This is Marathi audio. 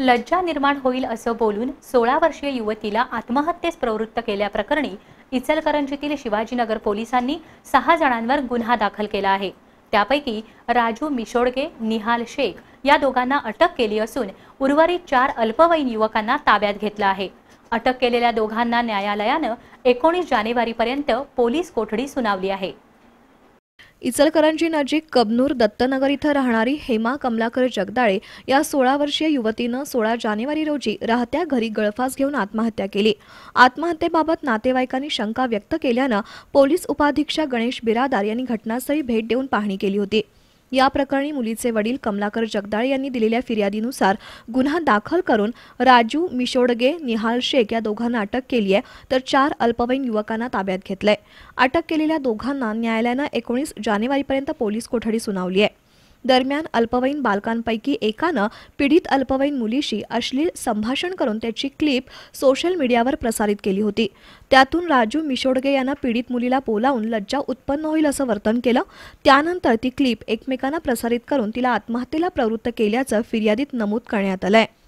लज्जा निर्माण होईल असं बोलून सोळा वर्षीय युवतीला आत्महत्येस प्रवृत्त केल्याप्रकरणी इचलकरंजीतील शिवाजीनगर पोलिसांनी सहा जणांवर गुन्हा दाखल केला आहे. त्यापैकी राजू मिशोडगे निहाल शेख या दोघांना अटक केली असून उर्वरित चार अल्पवयीन युवकांना ताब्यात घेतलं आहे. अटक केलेल्या दोघांना न्यायालयानं एकोणीस जानेवारीपर्यंत पोलीस कोठडी सुनावली आहे. इचलकरंजी नजीक कबनूर दत्तनगर इथं राहणारी हेमा कमलाकर जगदाळे या सोळा वर्षीय युवतीनं सोळा जानेवारी रोजी राहत्या घरी गळफास घेऊन आत्महत्या केली. आत्महत्येबाबत नातेवाईकांनी शंका व्यक्त केल्यानं पोलीस उपाधीक्षक गणेश बिरादार यांनी घटनास्थळी भेट देऊन पाहणी केली होती. या प्रकरणी मुलीचे वडील कमलाकर जगदाळे यांनी दिलेल्या फिर्यादीनुसार गुन्हा दाखल करून राजू मिशोडगे निहाल शेख या दोघांना अटक केली आहे तर चार अल्पवयीन युवकांना ताब्यात घेतलंय. अटक केलेल्या दोघांना न्यायालयानं एकोणीस जानेवारीपर्यंत पोलीस कोठडी सुनावली आहे. दरम्यान अल्पवयीन बालकांपैकी एकानं पीडित अल्पवयीन मुलीशी अश्लील संभाषण करून त्याची क्लिप सोशल मीडियावर प्रसारित केली होती. त्यातून राजू मिशोडगे यांना पीडित मुलीला बोलावून लज्जा उत्पन्न होईल असं वर्तन केलं. त्यानंतर ती क्लिप एकमेकांना प्रसारित करून तिला आत्महत्येला प्रवृत्त केल्याचं फिर्यादीत नमूद करण्यात आलं आहे